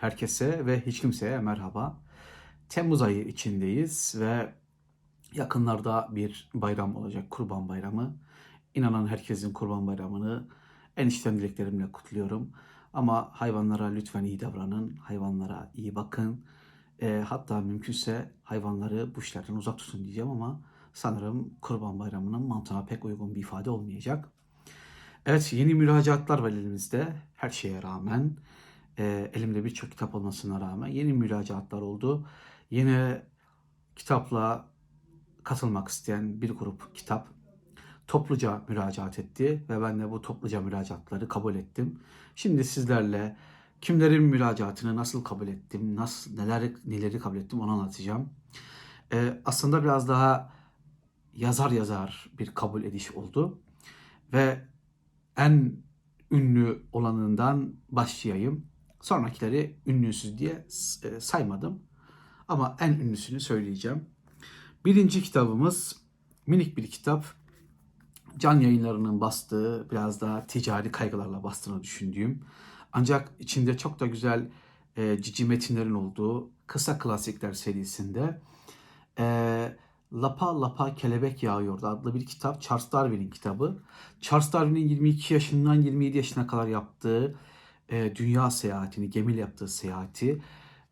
Herkese ve hiç kimseye merhaba. Temmuz ayı içindeyiz ve yakınlarda bir bayram olacak, Kurban Bayramı. İnanan herkesin Kurban Bayramı'nı en içten dileklerimle kutluyorum. Ama hayvanlara lütfen iyi davranın, hayvanlara iyi bakın. E, hatta mümkünse hayvanları bu işlerden uzak tutun diyeceğim ama sanırım Kurban Bayramı'nın mantığına pek uygun bir ifade olmayacak. Evet yeni müracaatlar var elimizde her şeye rağmen. E, elimde birçok kitap olmasına rağmen yeni müracaatlar oldu. Yine kitapla katılmak isteyen bir grup kitap topluca müracaat etti ve ben de bu topluca müracaatları kabul ettim. Şimdi sizlerle kimlerin müracaatını nasıl kabul ettim, nasıl neler neleri kabul ettim onu anlatacağım. E, aslında biraz daha yazar yazar bir kabul ediş oldu ve en ünlü olanından başlayayım. Sonrakileri ünlüsüz diye e, saymadım. Ama en ünlüsünü söyleyeceğim. Birinci kitabımız minik bir kitap. Can yayınlarının bastığı, biraz daha ticari kaygılarla bastığını düşündüğüm. Ancak içinde çok da güzel e, cici metinlerin olduğu kısa klasikler serisinde e, Lapa Lapa Kelebek Yağıyordu adlı bir kitap. Charles Darwin'in kitabı. Charles Darwin'in 22 yaşından 27 yaşına kadar yaptığı e, dünya seyahatini, gemiyle yaptığı seyahati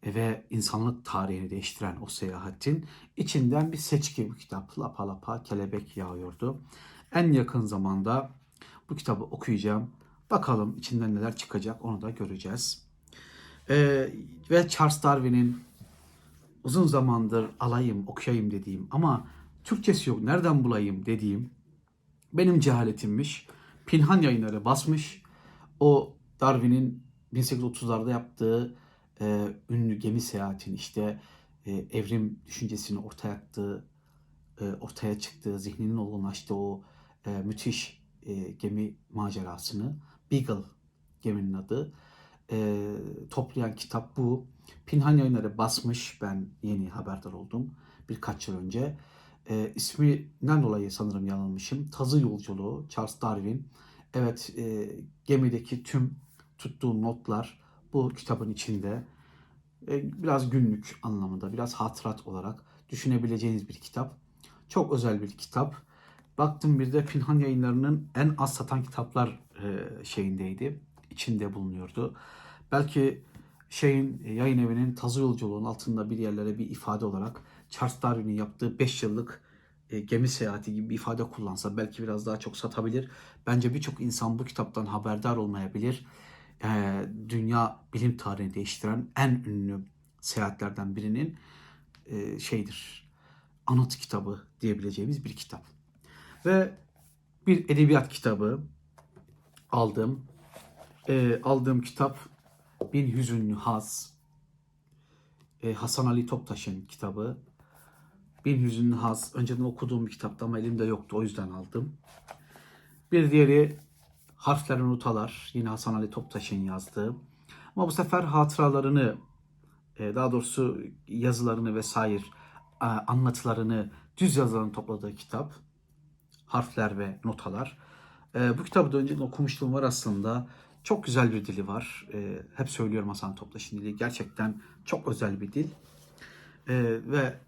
e, ve insanlık tarihini değiştiren o seyahatin içinden bir seçki bu kitap. Lapa Lapa Kelebek Yağıyordu. En yakın zamanda bu kitabı okuyacağım. Bakalım içinden neler çıkacak onu da göreceğiz. E, ve Charles Darwin'in uzun zamandır alayım, okuyayım dediğim ama Türkçesi yok nereden bulayım dediğim benim cehaletimmiş. Pinhan yayınları basmış. O Darwin'in 1830'larda yaptığı e, ünlü gemi seyahatin işte e, evrim düşüncesini ortaya attığı, e, ortaya çıktığı, zihninin olgunlaştığı o e, müthiş e, gemi macerasını Beagle geminin adı e, toplayan kitap bu. Pinhan yayınları basmış. Ben yeni haberdar oldum birkaç yıl önce. E, isminden dolayı sanırım yanılmışım. Tazı Yolculuğu, Charles Darwin. Evet, e, gemideki tüm tuttuğu notlar bu kitabın içinde. E, biraz günlük anlamında, biraz hatırat olarak düşünebileceğiniz bir kitap. Çok özel bir kitap. Baktım bir de Pinhan yayınlarının en az satan kitaplar e, şeyindeydi. içinde bulunuyordu. Belki şeyin yayın evinin tazı yolculuğunun altında bir yerlere bir ifade olarak Charles Darwin'in yaptığı 5 yıllık e, gemi seyahati gibi bir ifade kullansa belki biraz daha çok satabilir. Bence birçok insan bu kitaptan haberdar olmayabilir. E, dünya bilim tarihini değiştiren en ünlü seyahatlerden birinin e, şeydir. Anıt kitabı diyebileceğimiz bir kitap. Ve bir edebiyat kitabı aldım. E, aldığım kitap Bin Hüzünlü Haz. E, Hasan Ali Toptaş'ın kitabı. Bin Hüzünlü Haz. Önceden okuduğum bir kitaptı ama elimde yoktu o yüzden aldım. Bir diğeri Harfler Unutalar. Yine Hasan Ali Toptaş'ın yazdığı. Ama bu sefer hatıralarını, e, daha doğrusu yazılarını vesaire e, anlatılarını, düz yazılarını topladığı kitap. Harfler ve Notalar. E, bu kitabı da önceden okumuşluğum var aslında. Çok güzel bir dili var. Hep söylüyorum Hasan Toptaş'ın dili. Gerçekten çok özel bir dil. Ve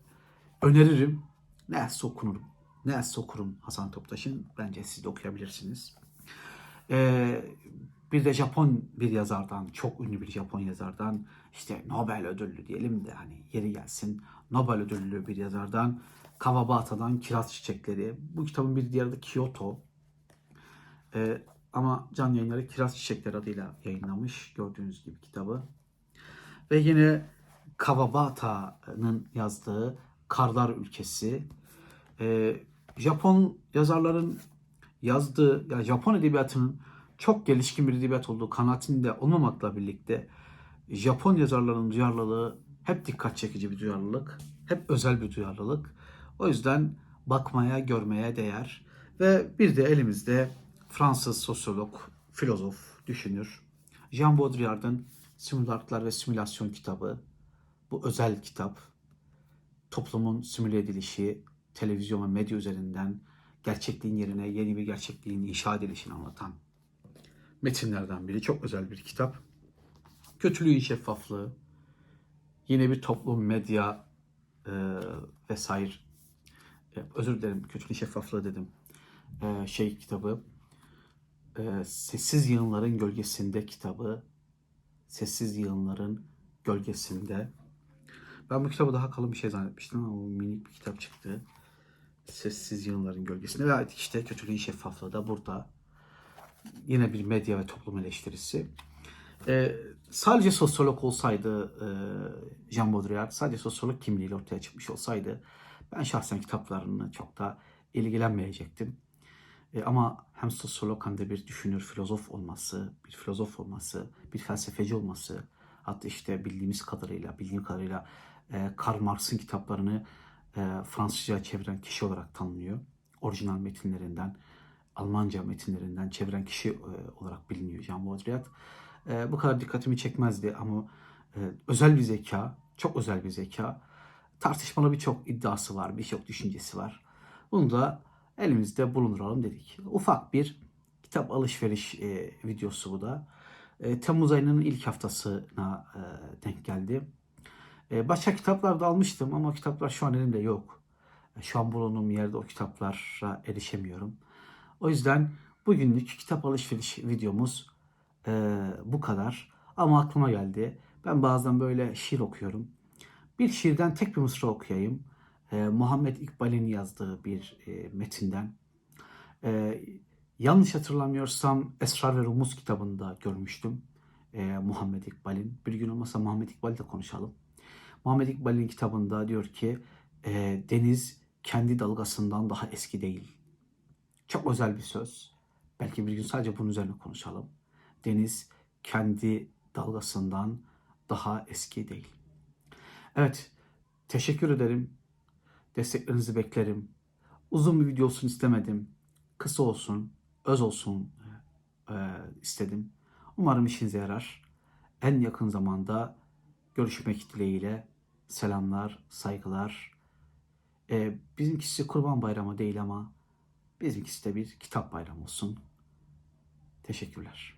öneririm. Ne okunurum. Ne okurum Hasan Toptaş'ın. Bence siz de okuyabilirsiniz. E, bir de Japon bir yazardan, çok ünlü bir Japon yazardan, işte Nobel ödüllü diyelim de hani yeri gelsin. Nobel ödüllü bir yazardan Kawabata'dan Kiraz Çiçekleri. Bu kitabın bir diğeri de Kyoto. E, ama Can Yayınları Kiraz Çiçekleri adıyla yayınlamış gördüğünüz gibi kitabı. Ve yine Kawabata'nın yazdığı Karlar Ülkesi. E, Japon yazarların yazdığı, ya Japon edebiyatının çok gelişkin bir edebiyat olduğu kanaatinde olmamakla birlikte Japon yazarların duyarlılığı hep dikkat çekici bir duyarlılık, hep özel bir duyarlılık. O yüzden bakmaya, görmeye değer. Ve bir de elimizde Fransız sosyolog, filozof, düşünür. Jean Baudrillard'ın Simülatlar ve Simülasyon kitabı. Bu özel kitap. Toplumun simüle edilişi, televizyon ve medya üzerinden gerçekliğin yerine yeni bir gerçekliğin inşa edilişini anlatan metinlerden biri. Çok özel bir kitap. kötülüğün şeffaflığı, yine bir toplum, medya e, vesaire. E, özür dilerim, kötülüğün şeffaflığı dedim. E, şey kitabı, e, Sessiz Yığınların Gölgesinde kitabı, Sessiz Yığınların Gölgesinde. Ben bu kitabı daha kalın bir şey zannetmiştim ama minik bir kitap çıktı. Sessiz Yığınların Gölgesinde. Ve işte kötülüğün şeffaflığı da burada. Yine bir medya ve toplum eleştirisi. Ee, sadece sosyolog olsaydı e, Jean Baudrillard, sadece sosyolog kimliğiyle ortaya çıkmış olsaydı ben şahsen kitaplarını çok da ilgilenmeyecektim. E, ama hem sosyolog hem de bir düşünür, filozof olması, bir filozof olması, bir felsefeci olması, hatta işte bildiğimiz kadarıyla, bildiğim kadarıyla e, Karl Marx'ın kitaplarını Fransızca çeviren kişi olarak tanınıyor. Orijinal metinlerinden, Almanca metinlerinden çeviren kişi e, olarak biliniyor Jean Baudrillard. E, bu kadar dikkatimi çekmezdi ama e, özel bir zeka, çok özel bir zeka. Tartışmalı birçok iddiası var, birçok düşüncesi var. Bunu da elimizde bulunduralım dedik. Ufak bir kitap alışveriş e, videosu bu da. Temmuz ayının ilk haftasına denk geldi. E, başka kitaplar da almıştım ama kitaplar şu an elimde yok. E, şu an bulunduğum yerde o kitaplara erişemiyorum. O yüzden bugünlük kitap alışveriş videomuz e, bu kadar. Ama aklıma geldi. Ben bazen böyle şiir okuyorum. Bir şiirden tek bir mısra okuyayım. Muhammed İkbal'in yazdığı bir metinden. Yanlış hatırlamıyorsam Esrar ve Rumuz kitabında görmüştüm. Muhammed İkbal'in. Bir gün olmasa Muhammed İkbal'i de konuşalım. Muhammed İkbal'in kitabında diyor ki e, deniz kendi dalgasından daha eski değil. Çok özel bir söz. Belki bir gün sadece bunun üzerine konuşalım. Deniz kendi dalgasından daha eski değil. Evet, teşekkür ederim. Desteklerinizi beklerim. Uzun bir video olsun istemedim. Kısa olsun, öz olsun e, istedim. Umarım işinize yarar. En yakın zamanda görüşmek dileğiyle selamlar, saygılar. E, bizimkisi Kurban Bayramı değil ama bizimkisi de bir kitap bayramı olsun. Teşekkürler.